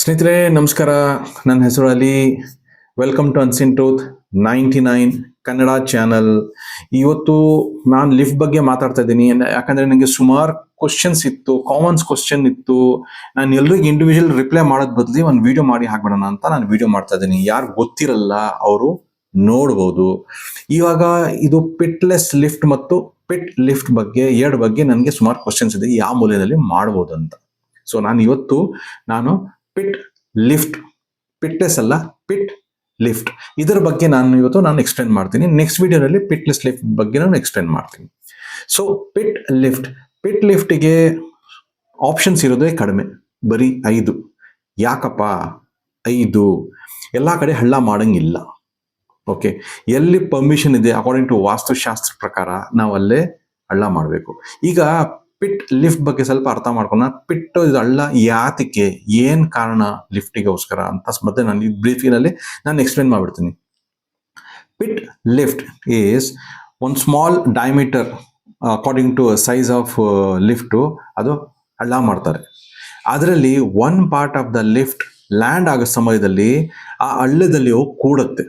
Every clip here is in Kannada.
ಸ್ನೇಹಿತರೆ, ನಮಸ್ಕಾರ. ನನ್ನ ಹೆಸರು Ali. Welcome to unseen tooth ninety nine Kannada channel ಇವತ್ತು ನಾನು ಲಿಫ್ಟ್ ಬಗ್ಗೆ ಮಾತಾಡ್ತಾ ಇದ್ದೀನಿ. ಯಾಕಂದ್ರೆ ನನಗೆ ಸುಮಾರು ಕ್ವಶನ್ಸ್ ಇತ್ತು ಕಾಮನ್ಸ್ ಕ್ವಶನ್ ಇತ್ತು. ನಾನು ಎಲ್ರಿಗೂ ಇಂಡಿವಿಜುವಲ್ ರಿಪ್ಲೈ ಮಾಡೋದ್ ಬದಲಿ ಒಂದು ವಿಡಿಯೋ ಮಾಡಿ ಹಾಕ್ಬಿಡೋಣ ಅಂತ ನಾನು ವಿಡಿಯೋ ಮಾಡ್ತಾ ಇದ್ದೀನಿ. ಯಾರು ಗೊತ್ತಿರಲ್ಲ, ಅವರು ನೋಡ್ಬೋದು. ಇವಾಗ ಇದು ಪಿಟ್ಲೆಸ್ ಲಿಫ್ಟ್ ಮತ್ತು ಪಿಟ್ ಲಿಫ್ಟ್ ಬಗ್ಗೆ ಎರಡು ಬಗ್ಗೆ ನನಗೆ ಸುಮಾರು ಕ್ವಶನ್ಸ್ ಇದೆ. ಯಾವ ಮೂಲೆಯಲ್ಲಿ ಮಾಡ್ಬೋದು ಅಂತ ಸೊ ನಾನು ಇವತ್ತು ನಾನು ಪಿಟ್ ಲಿಫ್ಟ್ ಪಿಟ್ನೆಸ್ ಅಲ್ಲ ಪಿಟ್ ಲಿಫ್ಟ್ ಇದರ ಬಗ್ಗೆ ನಾನು ಇವತ್ತು ನಾನು ಎಕ್ಸ್ಪ್ಲೇನ್ ಮಾಡ್ತೀನಿ. ನೆಕ್ಸ್ಟ್ ವಿಡಿಯೋನಲ್ಲಿ ಪಿಟ್ನೆಸ್ ಲಿಫ್ಟ್ ಬಗ್ಗೆ ನಾನು ಎಕ್ಸ್ಪ್ಲೇನ್ ಮಾಡ್ತೀನಿ. ಸೊ ಪಿಟ್ ಲಿಫ್ಟ್ ಪಿಟ್ ಲಿಫ್ಟಿಗೆ ಆಪ್ಷನ್ಸ್ ಇರೋದೇ ಕಡಿಮೆ. ಬರೀ ಐದು. ಯಾಕಪ್ಪ? ಐದು. ಎಲ್ಲ ಕಡೆ ಹಳ್ಳ ಮಾಡಂಗಿಲ್ಲ. ಓಕೆ ಎಲ್ಲಿ ಪರ್ಮಿಷನ್ ಇದೆ? ಅಕಾರ್ಡಿಂಗ್ ಟು ವಾಸ್ತುಶಾಸ್ತ್ರ ಪ್ರಕಾರ ನಾವು ಅಲ್ಲೇ ಹಳ್ಳ ಮಾಡಬೇಕು. ಈಗ ಪಿಟ್ ಲಿಫ್ಟ್ ಬಗ್ಗೆ ಸ್ವಲ್ಪ ಅರ್ಥ ಮಾಡ್ಕೊಂಡ ಪಿಟ್ ಇದು ಹಳ್ಳ ಯಾತಕ್ಕೆ ಏನ್ ಕಾರಣ ಲಿಫ್ಟಿಗೋಸ್ಕರ ಅಂತ ಮತ್ತೆ ನಾನು ಈ ಬ್ರೀಫಿನಲ್ಲಿ ನಾನು ಎಕ್ಸ್ಪ್ಲೇನ್ ಮಾಡ್ಬಿಡ್ತೀನಿ. ಪಿಟ್ ಲಿಫ್ಟ್ ಈಸ್ ಒಂದು small diameter according to size of lift ಅದು ಹಳ್ಳ ಮಾಡ್ತಾರೆ. ಅದರಲ್ಲಿ one part of the lift land ಆಗೋ ಸಮಯದಲ್ಲಿ ಆ ಹಳ್ಳದಲ್ಲಿ ಹೋಗಿ ಕೂಡುತ್ತೆ.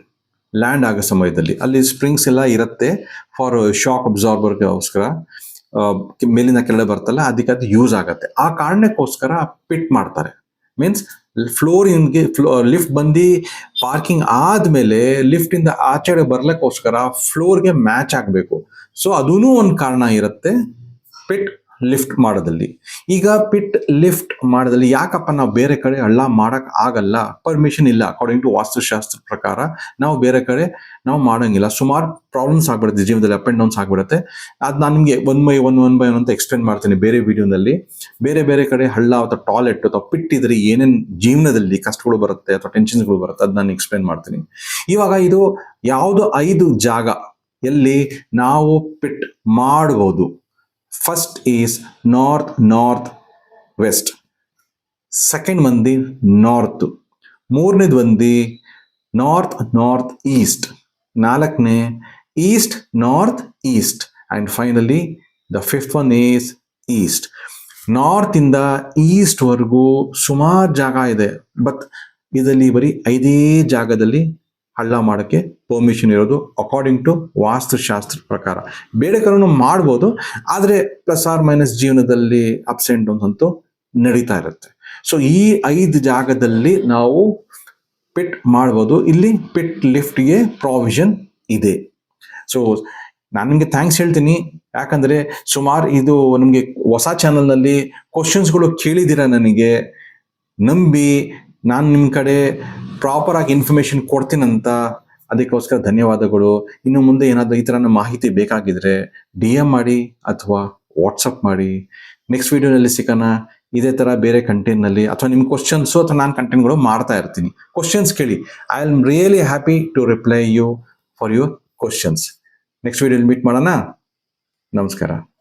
ಲ್ಯಾಂಡ್ ಆಗೋ ಸಮಯದಲ್ಲಿ. ಅಲ್ಲಿ ಸ್ಪ್ರಿಂಗ್ಸ್ ಎಲ್ಲ ಇರುತ್ತೆ ಫಾರ್ ಶಾಕ್ ಅಬ್ಸಾರ್ಬರ್ಗೋಸ್ಕರ ಮೇಲಿನ ಕೆಳಗೆ ಬರ್ತಲ್ಲ ಅದಕ್ಕೆ ಅದು ಯೂಸ್ ಆಗತ್ತೆ. ಆ ಕಾರಣಕ್ಕೋಸ್ಕರ ಪಿಟ್ ಮಾಡ್ತಾರೆ. ಮೀನ್ಸ್ ಫ್ಲೋರ್ ಫ್ಲೋ ಲಿಫ್ಟ್ ಬಂದು ಪಾರ್ಕಿಂಗ್ ಆದ್ಮೇಲೆ ಲಿಫ್ಟ್ ಇಂದ ಆಚೆಡೆ ಬರ್ಲಿಕ್ಕೋಸ್ಕರ ಫ್ಲೋರ್ಗೆ ಮ್ಯಾಚ್ ಆಗಬೇಕು. ಸೊ ಅದೂ ಒಂದು ಕಾರಣ ಇರುತ್ತೆ. ಪಿಟ್ ಲಿಫ್ಟ್ ಮಾಡೋದಲ್ಲಿ. ಈಗ ಪಿಟ್ ಲಿಫ್ಟ್ ಮಾಡೋದಲ್ಲಿ ಯಾಕಪ್ಪ ನಾವು ಬೇರೆ ಕಡೆ ಹಳ್ಳ ಮಾಡಕ್ಕೆ ಆಗಲ್ಲ? ಪರ್ಮಿಷನ್ ಇಲ್ಲ. ಅಕಾರ್ಡಿಂಗ್ ಟು ವಾಸ್ತುಶಾಸ್ತ್ರ ಪ್ರಕಾರ ನಾವು ಬೇರೆ ಕಡೆ ನಾವು ಮಾಡೋಂಗಿಲ್ಲ. ಸುಮಾರು ಪ್ರಾಬ್ಲಮ್ಸ್ ಆಗ್ಬಿಡುತ್ತೆ ಜೀವನದಲ್ಲಿ ಅಪ್ ಆ್ಯಂಡ್ ಡೌನ್ಸ್ ಆಗ್ಬಿಡುತ್ತೆ. ಅದು ನಾನು ನಿಮಗೆ one by one one by one ಅಂತ ಎಕ್ಸ್ಪ್ಲೇನ್ ಮಾಡ್ತೀನಿ ಬೇರೆ ವಿಡಿಯೋದಲ್ಲಿ ಬೇರೆ ಬೇರೆ ಕಡೆ ಹಳ್ಳ ಅಥವಾ ಟಾಯ್ಲೆಟ್ ಅಥವಾ ಪಿಟ್ ಇದ್ರೆ ಏನೇನು ಜೀವನದಲ್ಲಿ ಕಷ್ಟಗಳು ಬರುತ್ತೆ ಅಥವಾ ಟೆನ್ಷನ್ಸ್ಗಳು ಬರುತ್ತೆ ಅದು ನಾನು ಎಕ್ಸ್ಪ್ಲೇನ್ ಮಾಡ್ತೀನಿ. ಇವಾಗ ಇದು ಯಾವುದು ಐದು ಜಾಗ ಎಲ್ಲಿ ನಾವು ಪಿಟ್ ಮಾಡಬಹುದು first is north north west second ಬಂದು ನಾರ್ತ್ ಮೂರನೇದು ಬಂದು ನಾರ್ತ್ ನಾರ್ತ್ ಈಸ್ಟ್ ನಾಲ್ಕನೇ east north east and finally the fifth one is east north ಇಂದ ಈಸ್ಟ್ ವರೆಗೂ ಸುಮಾರು ಜಾಗ ಇದೆ. ಬಟ್ ಇದರಲ್ಲಿ ಬರೀ ಐದೇ ಜಾಗದಲ್ಲಿ ಹಳ್ಳ ಮಾಡೋಕ್ಕೆ ಪರ್ಮಿಷನ್ ಇರೋದು ಅಕಾರ್ಡಿಂಗ್ ಟು ವಾಸ್ತುಶಾಸ್ತ್ರ ಪ್ರಕಾರ. ಬೇರೆ ಕಾರಣ ಮಾಡ್ಬೋದು, ಆದರೆ ಪ್ಲಸ್ ಆರ್ ಮೈನಸ್ ಜೀವನದಲ್ಲಿ ಅಪ್ಸ್ ಆ್ಯಂಡ್ ಡೌನ್ಸ್ ಅಂತೂ ನಡೀತಾ ಇರುತ್ತೆ. ಸೊ ಈ ಐದು ಜಾಗದಲ್ಲಿ ನಾವು ಪಿಟ್ ಮಾಡ್ಬೋದು, ಇಲ್ಲಿ ಪಿಟ್ ಲಿಫ್ಟ್ಗೆ ಪ್ರಾವಿಷನ್ ಇದೆ. ಸೊ ನಾನು ನಿಮಗೆ ಥ್ಯಾಂಕ್ಸ್ ಹೇಳ್ತೀನಿ. ಯಾಕಂದರೆ ಸುಮಾರು ಇದು ನಮಗೆ ಹೊಸ ಚಾನಲ್ನಲ್ಲಿ ಕ್ವಶನ್ಸ್ಗಳು ಕೇಳಿದ್ದೀರಾ ನನಗೆ. ನಂಬಿ ನಾನು ನಿಮ್ಮ ಕಡೆ ಪ್ರಾಪರ್ ಆಗಿ ಇನ್ಫಾರ್ಮೇಶನ್ ಕೊಡ್ತೀನಂತ ಅದಕ್ಕೋಸ್ಕರ ಧನ್ಯವಾದಗಳು. ಇನ್ನು ಮುಂದೆ ಏನಾದರೂ ಈ ಥರ ಮಾಹಿತಿ ಬೇಕಾಗಿದ್ರೆ ಡಿ ಎಂ ಮಾಡಿ ಅಥವಾ ವಾಟ್ಸಪ್ ಮಾಡಿ. ನೆಕ್ಸ್ಟ್ ವಿಡಿಯೋನಲ್ಲಿ ಸಿಗೋಣ. ಇದೇ ಥರ ಬೇರೆ ಕಂಟೆಂಟ್ನಲ್ಲಿ ಅಥವಾ ನಿಮ್ಮ ಕ್ವಶನ್ಸು ಅಥವಾ ನಾನು ಕಂಟೆಂಟ್ಗಳು ಮಾಡ್ತಾ ಇರ್ತೀನಿ. ಕ್ವಶನ್ಸ್ ಕೇಳಿ. I am really happy to reply you for your questions next ವಿಡಿಯೋಲಿ ಮೀಟ್ ಮಾಡೋಣ. ನಮಸ್ಕಾರ.